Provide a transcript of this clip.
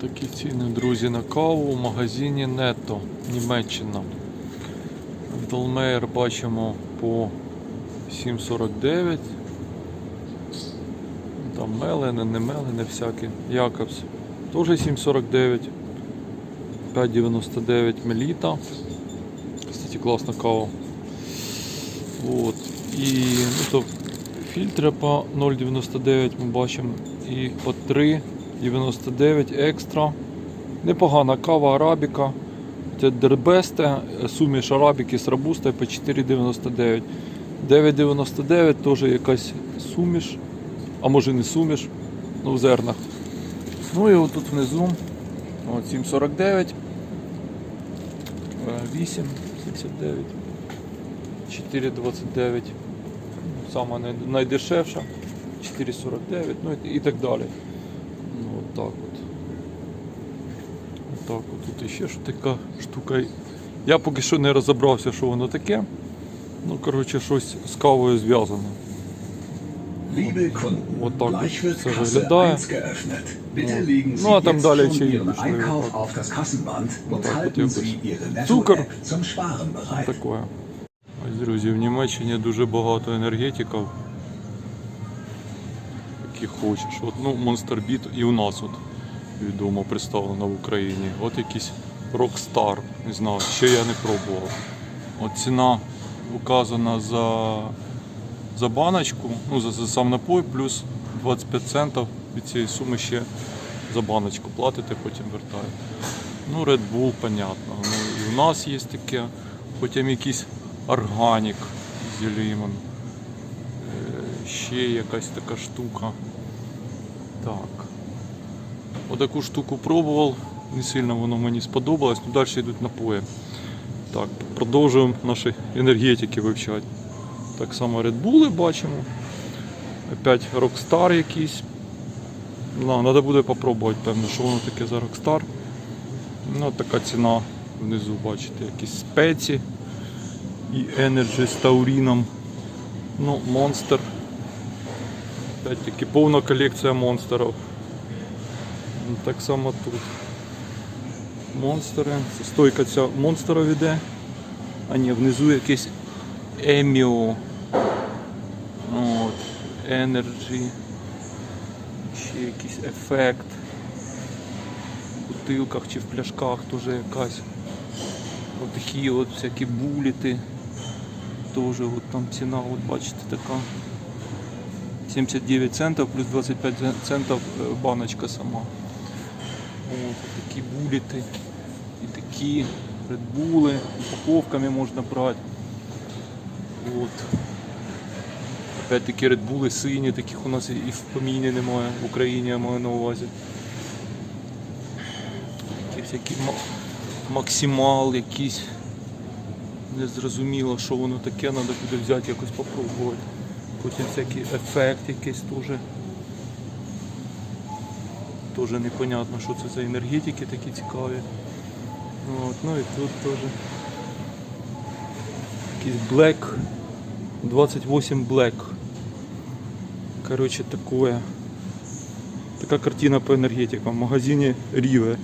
Такі ціни, друзі, на каву в магазині Нетто, Німеччина. Долмейер бачимо по 7,49. Там мелене, не мелене всякі. Якобс теж 7,49. 5,99 меліта. Кстати, класна кава. От. І ну, то фільтри по 0,99 ми бачимо. І по 3,99 екстра. Непогана кава арабіка. Це дербесте, суміш арабіки з робустой по 4,99. 9,99 теж якась суміш, а може не суміш, ну в зернах. Ну і отут внизу от 7,49, е, 8,79, 4,29. Сама найдешевша, 4,49, ну і так далі. Ну, от так от. Так, от тут ще що така штука. Я поки що не розібрався, що воно таке. Ну, коротше, щось з кавою зв'язане. Liebe Kunden, Вот так вот wird so Kasse выглядає. 1 geöffnet. Bitte Ja. legen Sie Ну, а там далі ще пішли. От Цукор. Таке. Ось, друзі, в Німеччині дуже багато енергетиків. Які хочеш. От, ну, Beat і у нас от відомо представлено в Україні. От якийсь Rockstar, не знаю, ще я не пробував. От ціна указана за, за баночку, ну за, за сам напой, плюс 25 центів від цієї суми ще за баночку платите, потім вертаєте. Ну, Red Bull, понятно. Ну, і у нас є таке, потім якийсь органік з лімон. Ще якась така штука. Так. Отаку штуку пробував, не сильно воно мені сподобалось, ну далі йдуть напої. Так, продовжуємо наші енергетики вивчати. Так само Red Bull бачимо. Опять Rockstar якийсь. Ну, треба буде попробувати, певно, що воно таке за Rockstar. Ну, така ціна внизу, бачите, якісь спеці і Energy з тауріном. Ну, Monster. Опять таки повна колекція монстерів. Ну, Так само тут. Монстери. Це стойка ця монстера іде. А ні, внизу якийсь Еміо. От. Energy. Ще якийсь ефект. В бутилках чи в пляшках теж якась. От такі от всякі буліти. Теж от там ціна, от бачите, така. 79 центів плюс 25 центів е, баночка сама. От, такі буліти і такі редбули, упаковками можна брати. От. Опять такі редбули сині, таких у нас і в поміні немає, в Україні я маю на увазі. Такі всякі ма- максимал якийсь. Незрозуміло, що воно таке, треба буде взяти якось попробувати. Потім всякий ефект якийсь теж. Теж непонятно, що це за енергетики такі цікаві. От, ну і тут теж якийсь Black 28 Black. Короче, такое. Така картина по енергетикам в магазині Ріве.